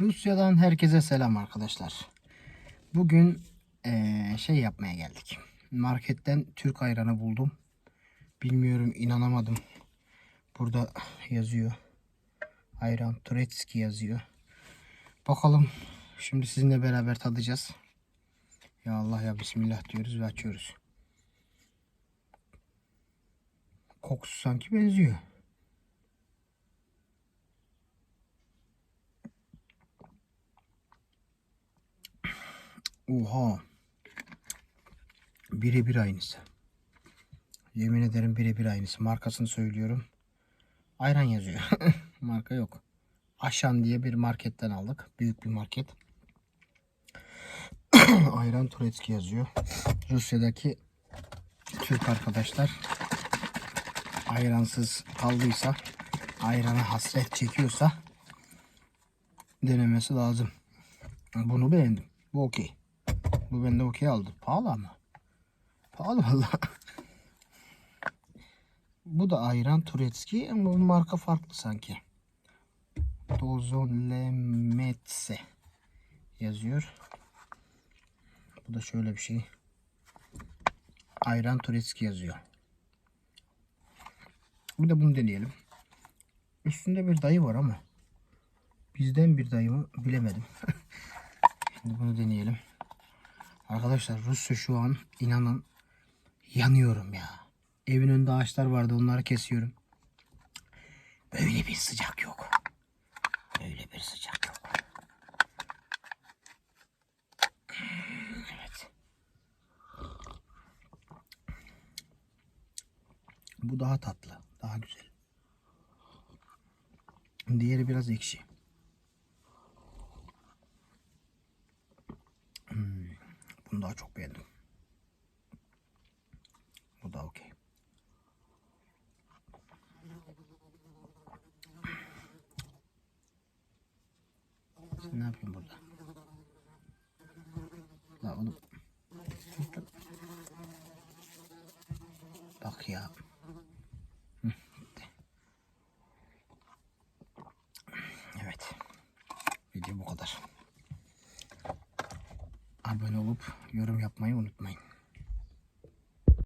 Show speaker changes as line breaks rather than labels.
Rusya'dan herkese selam arkadaşlar. Bugün eee, şey yapmaya geldik. Marketten Türk ayranı buldum. Bilmiyorum inanamadım. Burada yazıyor. Ayran Turetski yazıyor. Bakalım şimdi sizinle beraber tadacağız. Ya Allah ya Bismillah diyoruz ve açıyoruz. Kokusu sanki benziyor. Oha. Birebir aynısı. Yemin ederim birebir aynısı. Markasını söylüyorum. Ayran yazıyor. Marka yok. Aşan diye bir marketten aldık. Büyük bir market. Ayran Turetski yazıyor. Rusya'daki Türk arkadaşlar ayransız kaldıysa ayrana hasret çekiyorsa denemesi lazım. Bunu beğendim. Bu okey. Bu bende okey aldı. Pahalı ama. Pahalı valla. Bu da ayran Turetski ama bu marka farklı sanki. Dozolemetse yazıyor. Bu da şöyle bir şey. Ayran Turetski yazıyor. Bir de bunu deneyelim. Üstünde bir dayı var ama bizden bir dayı mı bilemedim. Şimdi bunu deneyelim. Arkadaşlar Rusya şu an inanın yanıyorum ya. Evin önünde ağaçlar vardı onları kesiyorum. Böyle bir sıcak yok. Böyle bir sıcak yok. Evet. Bu daha tatlı. Daha güzel. Diğeri biraz ekşi. Bunu daha çok beğendim. Bu da okey. Ne yapıyorsun burada? La oğlum. Bak ya. Evet. Video bu kadar. Abone olup yorum yapmayı unutmayın.